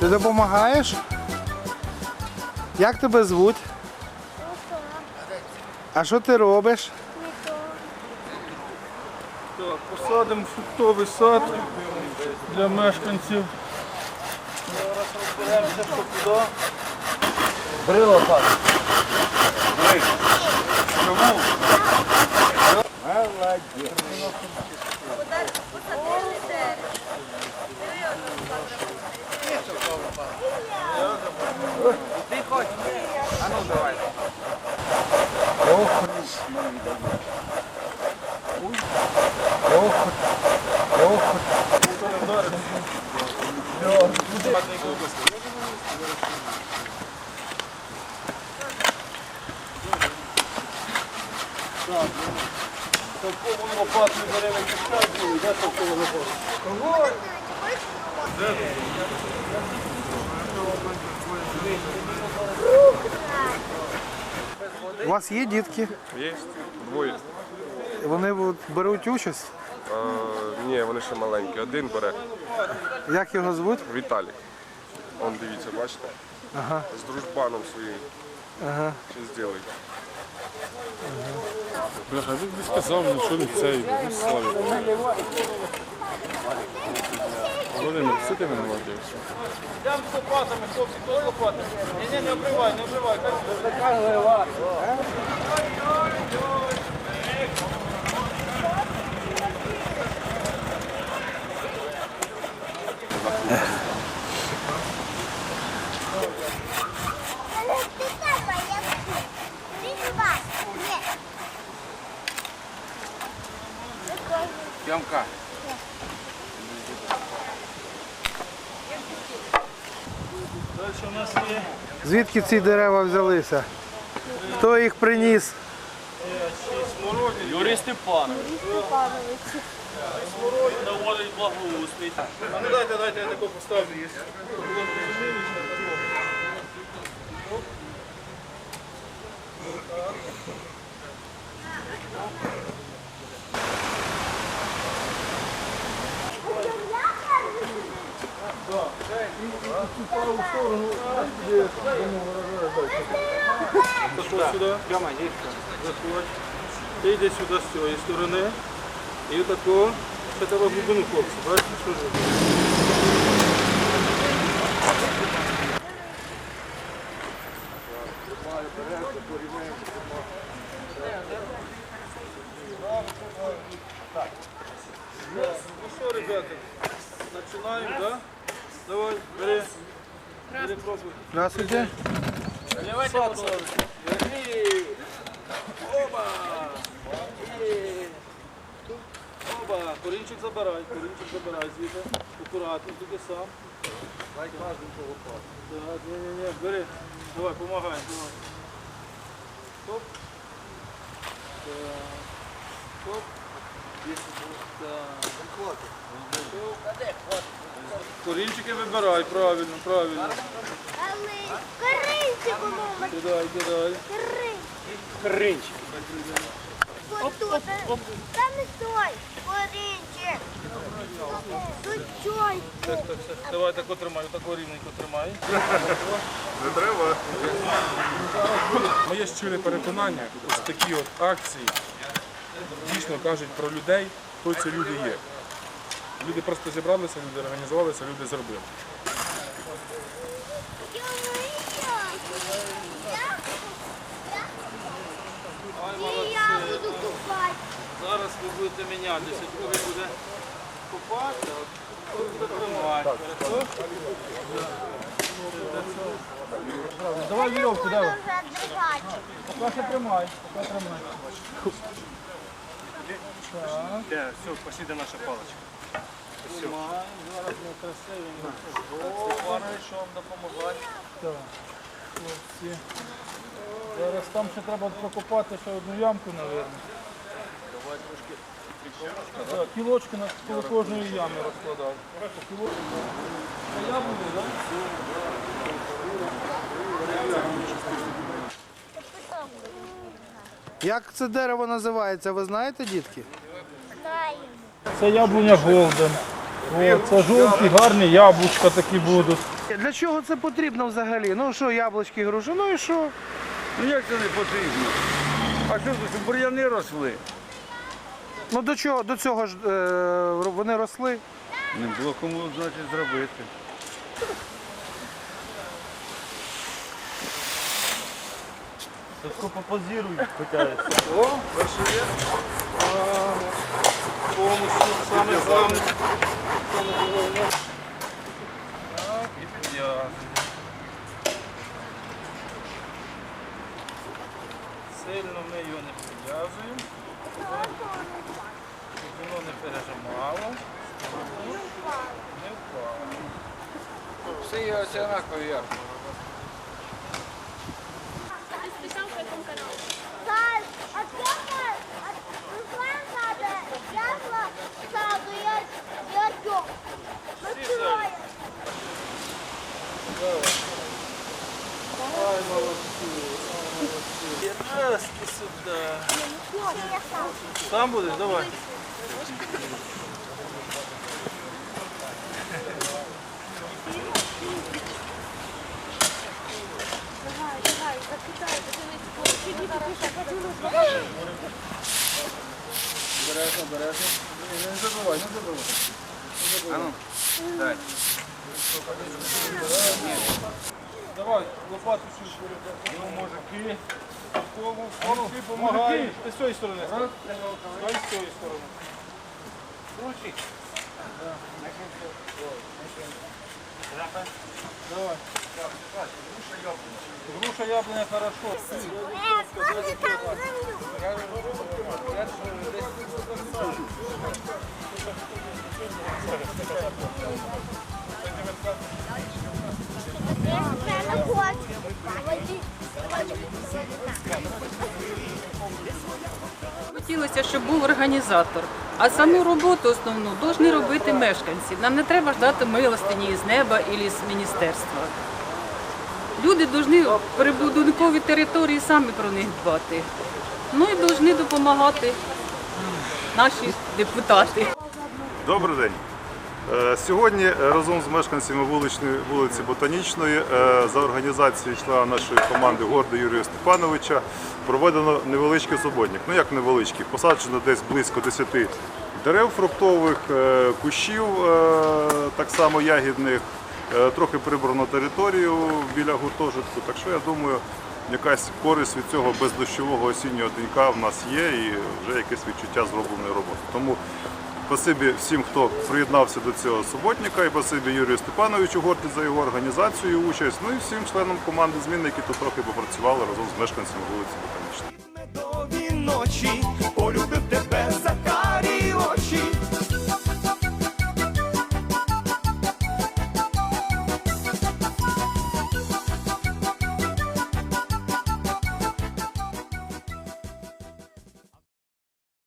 Ти допомагаєш? Як тебе звуть? А що ти робиш? Так, посадимо фруктовий сад для мешканців. Зараз розберемося, що куди. Бери лопату. Бери. У вас є дітки? Є двоє. Вони от беруть участь. А, ні, вони ще маленькі. Один бере Як його звуть? Віталік. Он дивіться, бачите? Ага. З дружбаном своїм. Ага. Що зробить. Бляха, він би сказав, ну що він цей, ну славі. Володимир, все ти мене молодець. Йдемо з лопатами, хлопці, хто з лопатами? Ні, ні, не обривай, не обривай. Тьомка, Звідки ці дерева взялися? Хто їх приніс? Юрій Степанович. Наводить благоустрій. А ну дайте, дайте, я таку поставлю. Є. Заходь сюди. Заходь. Ти йди сюди з цієї сторони. І отако. Це тебе глибину, хлопці. Бачите, що ж? Ну що, ребята, починаємо, да? Давай, бери. Здравствуйте. Ставь. Оба. Є. Оба. Корінчик забирай, корінчик забирай звідти. Акуратно, тільки сам. Дай кожен по лопату. Так, ні, ні, ні, бери. Давай, помагай, давай. Хоп. Так. Хоп. Так. Корінчики вибирай, правильно, правильно. Коринчику, мама, Кидай, кидай. коринчик. Вот тут. Там и стой, коринчик. Тут чой. Так, так, так. Давай тако тримай, тако рівненько тримай. Не треба. Моє щире переконання, ось такі от акції дійсно кажуть про людей, хто ці люди є. Люди просто зібралися, люди організувалися, люди зробили. Я буду. Зараз ви будете мінятися. Другий буде купати, а той буде тримати. Давай вірьовку, давай. Поки що тримай, поки тримай. Все, пошли наша паличка. Тримай, зараз ми красиві. Степанович, що вам допомагати? Так. Хлопці. Зараз там ще треба прокопати ще одну ямку, мабуть. Давай трошки. Так, кілочки на коло кожної ями розкладати. А я буду, так? Як це дерево називається, ви знаєте, дітки? Це яблуня Голден. О, це жовті, гарні яблучка такі будуть. Для чого це потрібно взагалі? Ну що, яблучки, груші, ну і що? Ну як це не потрібно? А що тут, щоб бур'яни росли? Ну до чого, до цього ж е, вони росли. Не було кому, значить, зробити. О, перший є. Повністю саме. Саме. Так, і підв'язуємо. Сильно ми його не підв'язуємо. Щоб воно не пережимало. Не впало. Всі однакові як. Мы троє. Ай. Раз і сюди. Сам. Сам? Давай. Бережно, бережно. Не забувай, не забувай. Дай. Давай, лопату сюди. Ну, мужики. Кому, кому ти допомагаєш? Ти з цієї сторони. Давай з цієї сторони. Давай. Груша яблоня хорошо. Я. Хотілося, щоб був організатор. А саму роботу основну повинні робити мешканці. Нам не треба ждати милостині із неба або з міністерства. Люди повинні прибудинкові території самі про них дбати. Ну і повинні допомагати наші депутати. Добрий день. Е, Сьогодні е, разом з мешканцями вуличної вулиці Ботанічної е, за організацією члена нашої команди Горда Юрія Степановича проведено невеличкий суботник. Ну як невеличкий, посаджено десь близько 10 дерев фруктових, кущів так само ягідних, трохи прибрано територію біля гуртожитку. Так що я думаю, якась користь від цього бездощового осіннього денька в нас є і вже якесь відчуття зробленої роботи. Тому Спасибі всім, хто приєднався до цього суботника, і спасибі Юрію Степановичу Горті за його організацію, і участь. Ну і всім членам команди змін, які тут трохи попрацювали разом з мешканцями вулиці Ботанічної.